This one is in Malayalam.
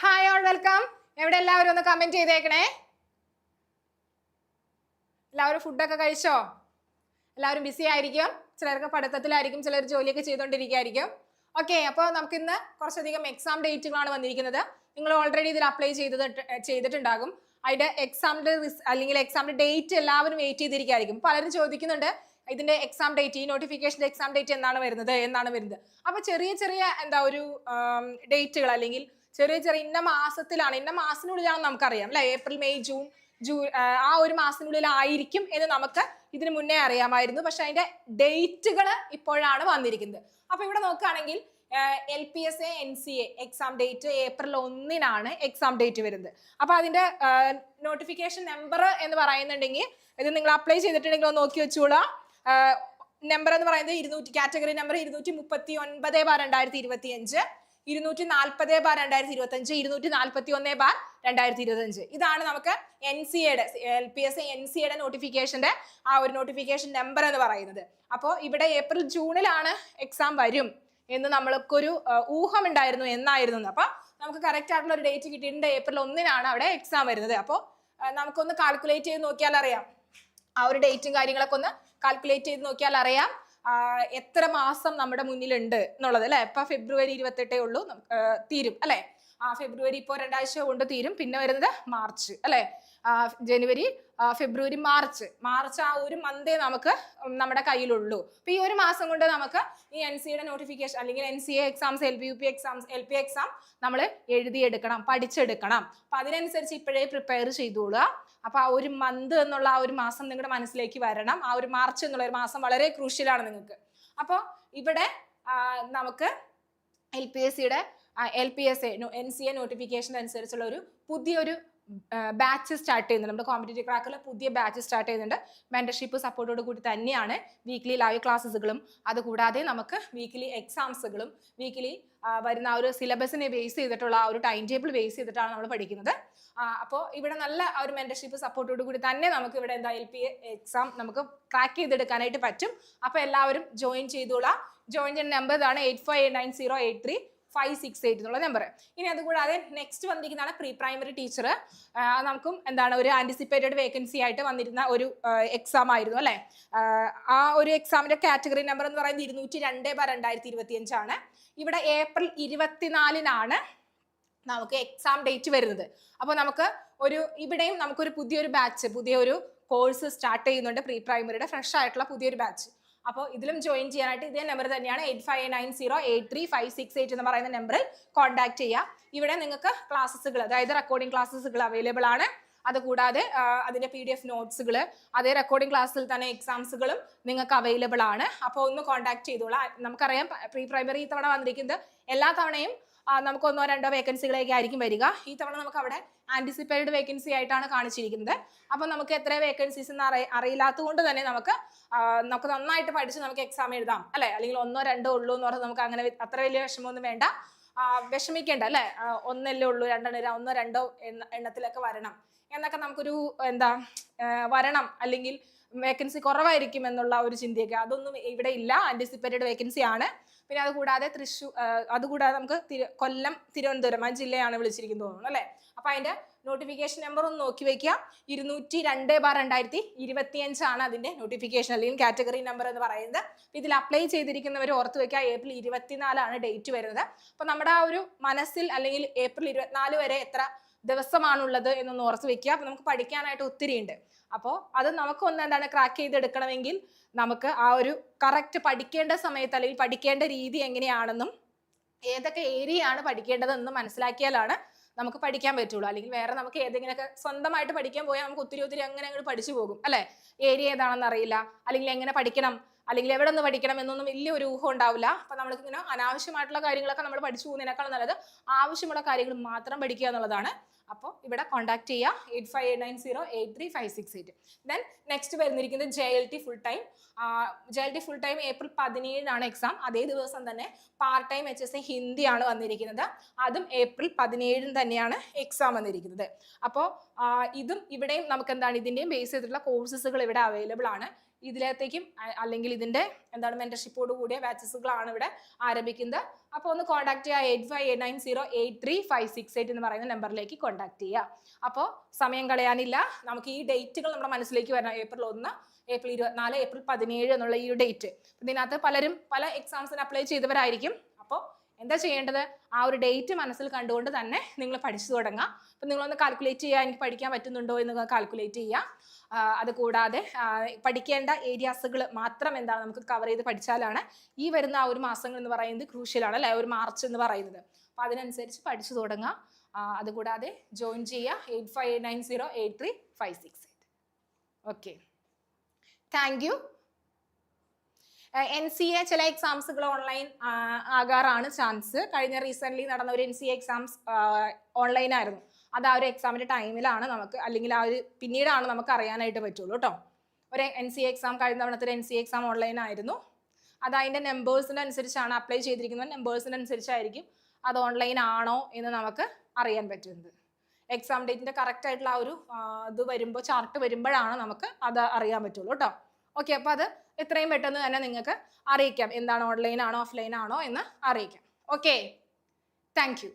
ഹായ് ഓൾ വെൽക്കം എവിടെ എല്ലാവരും ഒന്ന് കമന്റ് ചെയ്തേക്കണേ? എല്ലാവരും ഫുഡൊക്കെ കഴിച്ചോ? എല്ലാവരും ബിസി ആയിരിക്കും. ചിലർക്ക് പഠിത്തത്തിലായിരിക്കും ചിലർ ജോലിയൊക്കെ ചെയ്തുകൊണ്ടിരിക്കുകയായിരിക്കും. ഓക്കെ അപ്പോൾ നമുക്കിന്ന് കുറച്ചധികം എക്സാം ഡേറ്റുകളാണ് വന്നിരിക്കുന്നത്. നിങ്ങൾ ഓൾറെഡി ഇതിൽ അപ്ലൈ ചെയ്തത് ചെയ്തിട്ടുണ്ടാകും. അതിന്റെ എക്സാമിന്റെ അല്ലെങ്കിൽ എക്സാമിന്റെ ഡേറ്റ് എല്ലാവരും വെയിറ്റ് ചെയ്തിരിക്കുകയായിരിക്കും. പലരും ചോദിക്കുന്നുണ്ട് ഇതിന്റെ എക്സാം ഡേറ്റ് ഈ നോട്ടിഫിക്കേഷന്റെ എക്സാം ഡേറ്റ് എന്നാണ് വരുന്നത് എന്നാണ് വരുന്നത്. അപ്പോൾ ചെറിയ ചെറിയ എന്താ ഒരു ഡേറ്റുകൾ അല്ലെങ്കിൽ ചെറിയ ചെറിയ ഇന്ന മാസത്തിലാണ്. ഇന്ന മാസത്തിനുള്ളിലാണ് നമുക്കറിയാം അല്ലെ? ഏപ്രിൽ മെയ് ജൂൺ ജൂ ആ ഒരു മാസത്തിനുള്ളിലായിരിക്കും എന്ന് നമുക്ക് ഇതിനു മുന്നേ അറിയാമായിരുന്നു. പക്ഷെ അതിന്റെ ഡേറ്റുകൾ ഇപ്പോഴാണ് വന്നിരിക്കുന്നത്. അപ്പൊ ഇവിടെ നോക്കുകയാണെങ്കിൽ L P S A N C A exam date April ഒന്നിനാണ് എക്സാം ഡേറ്റ് വരുന്നത്. അപ്പൊ അതിന്റെ നോട്ടിഫിക്കേഷൻ നമ്പർ എന്ന് പറയുന്നുണ്ടെങ്കിൽ ഇത് നിങ്ങൾ അപ്ലൈ ചെയ്തിട്ടുണ്ടെങ്കിൽ ഒന്ന് നോക്കി വെച്ചോളാം. നമ്പർ എന്ന് പറയുന്നത് ഇരുന്നൂറ്റി കാറ്റഗറി നമ്പർ ഇരുന്നൂറ്റി മുപ്പത്തി ഒൻപത് ബാർ രണ്ടായിരത്തി ഇരുപത്തി അഞ്ച് ഇരുന്നൂറ്റി നാൽപ്പത് ബാർ രണ്ടായിരത്തി ഇരുപത്തി അഞ്ച് ഇരുന്നൂറ്റി നാൽപ്പത്തി ഒന്ന് ബാർ രണ്ടായിരത്തി ഇരുപത്തി അഞ്ച് ഇതാണ് നമുക്ക് എൻ സി എയുടെ L P S N C എയുടെ നോട്ടിഫിക്കേഷന്റെ ആ ഒരു നോട്ടിഫിക്കേഷൻ നമ്പർ എന്ന് പറയുന്നത്. അപ്പോൾ ഇവിടെ ഏപ്രിൽ ജൂണിലാണ് എക്സാം വരും എന്ന് നമ്മൾക്കൊരു ഊഹം ഉണ്ടായിരുന്നു എന്നായിരുന്നു. അപ്പൊ നമുക്ക് കറക്റ്റ് ആയിട്ടുള്ള ഒരു ഡേറ്റ് കിട്ടിയിട്ടുണ്ട് ഏപ്രിൽ ഒന്നിനാണ് അവിടെ എക്സാം വരുന്നത്. അപ്പോൾ നമുക്കൊന്ന് കാൽക്കുലേറ്റ് ചെയ്ത് നോക്കിയാൽ അറിയാം. ആ ഒരു ഡേറ്റും കാര്യങ്ങളൊക്കെ ഒന്ന് കാൽക്കുലേറ്റ് ചെയ്ത് നോക്കിയാൽ അറിയാം. എത്ര മാസം നമ്മുടെ മുന്നിലുണ്ട് എന്നുള്ളത് അല്ലെ? ഇപ്പൊ ഫെബ്രുവരി ഇരുപത്തെട്ടേ ഉള്ളൂ തീരും അല്ലെ? ആ ഫെബ്രുവരി ഇപ്പോൾ രണ്ടാഴ്ച കൊണ്ട് തീരും. പിന്നെ വരുന്നത് മാർച്ച് അല്ലേ? ജനുവരി ഫെബ്രുവരി മാർച്ച്. മാർച്ച് ആ ഒരു മന്തേ നമുക്ക് നമ്മുടെ കയ്യിലുള്ളൂ. അപ്പോൾ ഈ ഒരു മാസം കൊണ്ട് നമുക്ക് ഈ എൻ സിയുടെ നോട്ടിഫിക്കേഷൻ അല്ലെങ്കിൽ N C A exams L P U P exams L P exam നമ്മൾ എഴുതിയെടുക്കണം പഠിച്ചെടുക്കണം. അപ്പം അതിനനുസരിച്ച് ഇപ്പോഴേ പ്രിപ്പയർ ചെയ്തോളുക. അപ്പോൾ ആ ഒരു മന്ത് എന്നുള്ള ആ ഒരു മാസം നിങ്ങളുടെ മനസ്സിലേക്ക് വരണം. ആ ഒരു മാർച്ച് എന്നുള്ള ഒരു മാസം വളരെ ക്രൂഷ്യലാണ് നിങ്ങൾക്ക്. അപ്പോൾ ഇവിടെ നമുക്ക് എൽ പി എസ് സിയുടെ L P S A N C A notification അനുസരിച്ചുള്ള ഒരു പുതിയൊരു ബാച്ച് സ്റ്റാർട്ട് ചെയ്യുന്നുണ്ട്. നമ്മുടെ കോമ്പറ്റേറ്റീവ് ക്രാക്കിൽ പുതിയ ബാച്ച് സ്റ്റാർട്ട് ചെയ്യുന്നുണ്ട്. മെന്റർഷിപ്പ് സപ്പോർട്ടോട് കൂടി തന്നെയാണ് വീക്ക്ലി ലൈവ് ക്ലാസ്സുകളും അതുകൂടാതെ നമുക്ക് വീക്ക്ലി എക്സാംസുകളും വീക്ക്ലി വരുന്ന ആ ഒരു സിലബസിനെ ബേസ് ചെയ്തിട്ടുള്ള ആ ഒരു ടൈം ടേബിൾ ബേസ് ചെയ്തിട്ടാണ് നമ്മൾ പഠിക്കുന്നത്. അപ്പോൾ ഇവിടെ നല്ല ഒരു മെന്റർഷിപ്പ് സപ്പോർട്ടോട് കൂടി തന്നെ നമുക്ക് ഇവിടെ എന്താ എൽ പി എക്സാം നമുക്ക് ക്രാക്ക് ചെയ്തെടുക്കാനായിട്ട് പറ്റും. അപ്പോൾ എല്ലാവരും ജോയിൻ ചെയ്തോളാം. ജോയിൻ ചെയ്യുന്ന നമ്പർ ഇതാണ് eight five nine zero eight three five six eight എന്നുള്ള നമ്പർ ഇനി അതുകൂടാതെ നെക്സ്റ്റ് വന്നിരിക്കുന്നതാണ് പ്രീ പ്രൈമറി ടീച്ചർ നമുക്കും എന്താണ് ഒരു ആന്റിസിപ്പേറ്റഡ് വേക്കൻസി ആയിട്ട് വന്നിരുന്ന ഒരു എക്സാം ആയിരുന്നു അല്ലേ? ആ ഒരു എക്സാമിന്റെ കാറ്റഗറി നമ്പർ എന്ന് പറയുന്നത് ഇരുന്നൂറ്റി രണ്ട് ബാർ രണ്ടായിരത്തി ഇരുപത്തി അഞ്ചാണ് ഇവിടെ ഏപ്രിൽ ഇരുപത്തിനാലിനാണ് നമുക്ക് എക്സാം ഡേറ്റ് വരുന്നത്. അപ്പോൾ നമുക്ക് ഒരു ഇവിടെയും നമുക്കൊരു പുതിയൊരു ബാച്ച് പുതിയൊരു കോഴ്സ് സ്റ്റാർട്ട് ചെയ്യുന്നുണ്ട് പ്രീ പ്രൈമറിയുടെ ഫ്രഷ് ആയിട്ടുള്ള പുതിയൊരു ബാച്ച് അപ്പോൾ ഇതിലും ജോയിൻ ചെയ്യാനായിട്ട് ഇതേ നമ്പർ തന്നെയാണ് eight five nine zero eight three five six eight എന്ന് പറയുന്ന നമ്പറിൽ കോൺടാക്ട് ചെയ്യുക. ഇവിടെ നിങ്ങൾക്ക് ക്ലാസ്സുകൾ അതായത് റെക്കോർഡിംഗ് ക്ലാസ്സുകൾ അവൈലബിൾ ആണ്. അതുകൂടാതെ അതിന്റെ പി ഡി എഫ് നോട്ട്സുകൾ അതേ റെക്കോർഡിംഗ് ക്ലാസ്സിൽ തന്നെ എക്സാംസുകളും നിങ്ങൾക്ക് അവൈലബിൾ ആണ്. അപ്പോൾ ഒന്ന് കോൺടാക്ട് ചെയ്തോളാം. നമുക്കറിയാം പ്രീ പ്രൈമറി തവണ വന്നിരിക്കുന്നത് എല്ലാ തവണയും നമുക്ക് ഒന്നോ രണ്ടോ വേക്കൻസികളൊക്കെ ആയിരിക്കും വരിക. ഈ തവണ നമുക്ക് അവിടെ ആന്റിസിപ്പേറ്റഡ് വേക്കൻസി ആയിട്ടാണ് കാണിച്ചിരിക്കുന്നത്. അപ്പം നമുക്ക് എത്ര വേക്കൻസീസ് എന്ന് അറിയ അറിയില്ലാത്തത് കൊണ്ട് തന്നെ നമുക്ക് നമുക്ക് നന്നായിട്ട് പഠിച്ച് നമുക്ക് എക്സാം എഴുതാം അല്ലേ? അല്ലെങ്കിൽ ഒന്നോ രണ്ടോ ഉള്ളൂ എന്ന് പറഞ്ഞാൽ നമുക്ക് അങ്ങനെ അത്ര വലിയ വിഷമമൊന്നും വേണ്ട. വിഷമിക്കേണ്ട അല്ലേ? ഒന്നല്ലേ ഉള്ളൂ രണ്ടെണ്ണം ഒന്നോ രണ്ടോ എണ്ണ എണ്ണത്തിലൊക്കെ വരണം. എന്നൊക്കെ നമുക്കൊരു എന്താ വരണം. അല്ലെങ്കിൽ വേക്കൻസി കുറവായിരിക്കും എന്നുള്ള ഒരു ചിന്തയൊക്കെ. അതൊന്നും ഇവിടെ ഇല്ല. ആന്റിസിപ്പേറ്റഡ് വേക്കൻസി ആണ്. പിന്നെ അതുകൂടാതെ തൃശ്ശൂർ അതുകൂടാതെ നമുക്ക് കൊല്ലം തിരുവനന്തപുരം ആ ജില്ലയാണ് വിളിച്ചിരിക്കുന്നത് തോന്നുന്നു അല്ലേ? അപ്പം അതിന്റെ നോട്ടിഫിക്കേഷൻ നമ്പർ ഒന്ന് നോക്കി വയ്ക്കുക ഇരുന്നൂറ്റി രണ്ട് ബാർ രണ്ടായിരത്തി ഇരുപത്തി അഞ്ചാണ് അതിന്റെ നോട്ടിഫിക്കേഷൻ അല്ലെങ്കിൽ കാറ്റഗറി നമ്പർ എന്ന് പറയുന്നത്. ഇതിൽ അപ്ലൈ ചെയ്തിരിക്കുന്നവർ ഓർത്ത് വയ്ക്കുക ഏപ്രിൽ ഇരുപത്തിനാലാണ് ഡേറ്റ് വരുന്നത്. അപ്പം നമ്മുടെ ആ ഒരു മനസ്സിൽ അല്ലെങ്കിൽ ഏപ്രിൽ ഇരുപത്തിനാല് വരെ എത്ര ദിവസമാണുള്ളത് എന്നൊന്ന് ഓർത്ത് വെക്കുക. അപ്പൊ നമുക്ക് പഠിക്കാനായിട്ട് ഒത്തിരി ഉണ്ട് അപ്പോൾ അത് നമുക്ക് ഒന്ന് എന്താണ് ക്രാക്ക് ചെയ്തെടുക്കണമെങ്കിൽ നമുക്ക് ആ ഒരു കറക്റ്റ് പഠിക്കേണ്ട സമയത്ത് അല്ലെങ്കിൽ പഠിക്കേണ്ട രീതി എങ്ങനെയാണെന്നും ഏതൊക്കെ ഏരിയ ആണ് പഠിക്കേണ്ടതെന്നും മനസ്സിലാക്കിയാലാണ് നമുക്ക് പഠിക്കാൻ പറ്റുള്ളൂ. അല്ലെങ്കിൽ വേറെ നമുക്ക് ഏതെങ്കിലുമൊക്കെ സ്വന്തമായിട്ട് പഠിക്കാൻ പോയാൽ നമുക്ക് ഒത്തിരി ഒത്തിരി അങ്ങനെ അങ്ങോട്ട് പഠിച്ചു പോകും. അല്ലേ? ഏരിയ ഏതാണെന്ന് അറിയില്ല. അല്ലെങ്കിൽ എങ്ങനെ പഠിക്കണം? അല്ലെങ്കിൽ എവിടെ നിന്ന് പഠിക്കണം എന്നൊന്നും വലിയ ഒരു ഊഹം ഉണ്ടാവില്ല. അപ്പൊ നമ്മൾക്ക് ഇങ്ങനെ അനാവശ്യമായിട്ടുള്ള കാര്യങ്ങളൊക്കെ നമ്മൾ പഠിച്ചു പോകുന്നതിനേക്കാൾ നല്ലത് ആവശ്യമുള്ള കാര്യങ്ങൾ മാത്രം പഠിക്കുക എന്നുള്ളതാണ്. അപ്പോൾ ഇവിടെ കോൺടാക്ട് ചെയ്യുക. Eight five eight nine zero eight three five six eight then next വരുന്നിരിക്കുന്നത് J L T full time J L T full time April പതിനേഴിനാണ് exam അതേ ദിവസം തന്നെ part time H S A ഹിന്ദിയാണ് വന്നിരിക്കുന്നത്. അതും ഏപ്രിൽ പതിനേഴിന് തന്നെയാണ് എക്സാം വന്നിരിക്കുന്നത്. അപ്പോൾ ഇതും ഇവിടെയും നമുക്ക് എന്താണ് ഇതിന്റെയും ബേസ് ചെയ്തിട്ടുള്ള കോഴ്സസുകൾ ഇവിടെ അവൈലബിൾ ആണ്. ഇതിലത്തേക്കും അല്ലെങ്കിൽ ഇതിന്റെ എന്താണ് മെന്റർഷിപ്പോട് കൂടിയ ബാച്ചസുകളാണ് ഇവിടെ ആരംഭിക്കുന്നത്. അപ്പോൾ ഒന്ന് കോൺടാക്ട് ചെയ്യുക eight five eight nine zero eight three five six eight എന്ന് പറയുന്ന നമ്പറിലേക്ക് കോൺടാക്ട് ചെയ്യുക. അപ്പോൾ സമയം കളയാനില്ല. നമുക്ക് ഈ ഡേറ്റുകൾ നമ്മുടെ മനസ്സിലേക്ക് വരണം. ഏപ്രിൽ ഒന്ന് ഏപ്രിൽ ഇരുപത്തിനാല് ഏപ്രിൽ പതിനേഴ് എന്നുള്ള ഈ ഒരു ഡേറ്റ് ഇതിനകത്ത് പലരും പല എക്സാംസിന് അപ്ലൈ ചെയ്തവരായിരിക്കും. അപ്പോൾ എന്താ ചെയ്യേണ്ടത്? ആ ഒരു ഡേറ്റ് മനസ്സിൽ കണ്ടുകൊണ്ട് തന്നെ നിങ്ങൾ പഠിച്ചു തുടങ്ങാം അപ്പം നിങ്ങളൊന്ന് കാൽക്കുലേറ്റ് ചെയ്യുക എനിക്ക് പഠിക്കാൻ പറ്റുന്നുണ്ടോ എന്ന് കാൽക്കുലേറ്റ് ചെയ്യുക. അതുകൂടാതെ അത് കൂടാതെ പഠിക്കേണ്ട ഏരിയാസുകൾ മാത്രം എന്താണ് നമുക്ക് കവർ ചെയ്ത് പഠിച്ചാലാണ് ഈ വരുന്ന ആ ഒരു മാസങ്ങൾ എന്ന് പറയുന്നത് ക്രൂഷ്യലാണ് അല്ലെ? ഒരു മാർച്ച് എന്ന് പറയുന്നത്. അപ്പം അതിനനുസരിച്ച് പഠിച്ചു തുടങ്ങുക. അതുകൂടാതെ ജോയിൻ ചെയ്യുക. Eight five nine zero eight three five six eight okay thank you N C A ചില എക്സാംസുകൾ ഓൺലൈൻ ആകാറാണ് ചാൻസ് കഴിഞ്ഞ റീസെന്റ്ലി നടന്ന ഒരു N C A exams online ആയിരുന്നു. അത് ആ ഒരു എക്സാമിന്റെ ടൈമിലാണ് നമുക്ക് അല്ലെങ്കിൽ ആ ഒരു പിന്നീടാണ് നമുക്ക് അറിയാനായിട്ട് പറ്റുള്ളൂ കേട്ടോ ഒരു എൻ സി എക്സാം കഴിഞ്ഞ തവണത്തെ എൻ സി എക്സാം ഓൺലൈൻ ആയിരുന്നു. അത് അതിന്റെ നമ്പേഴ്സിന്റെ അനുസരിച്ചാണ് അപ്ലൈ ചെയ്തിരിക്കുന്നത്. നമ്പേഴ്സിന്റെ അനുസരിച്ചായിരിക്കും അത് ഓൺലൈൻ ആണോ എന്ന് നമുക്ക് അറിയാൻ പറ്റുന്നത്. എക്സാം ഡേറ്റിന്റെ കറക്റ്റ് ആയിട്ടുള്ള ആ ഒരു ഇത് വരുമ്പോൾ ചാർട്ട് വരുമ്പോഴാണ് നമുക്ക് അത് അറിയാൻ പറ്റുള്ളൂ കേട്ടോ ഓക്കെ അപ്പോൾ അത് എത്രയും പെട്ടെന്ന് തന്നെ നിങ്ങൾക്ക് അറിയിക്കാം. എന്താണ് ഓൺലൈൻ ആണോ ഓഫ്ലൈൻ ആണോ എന്ന് അറിയിക്കാം. Okay thank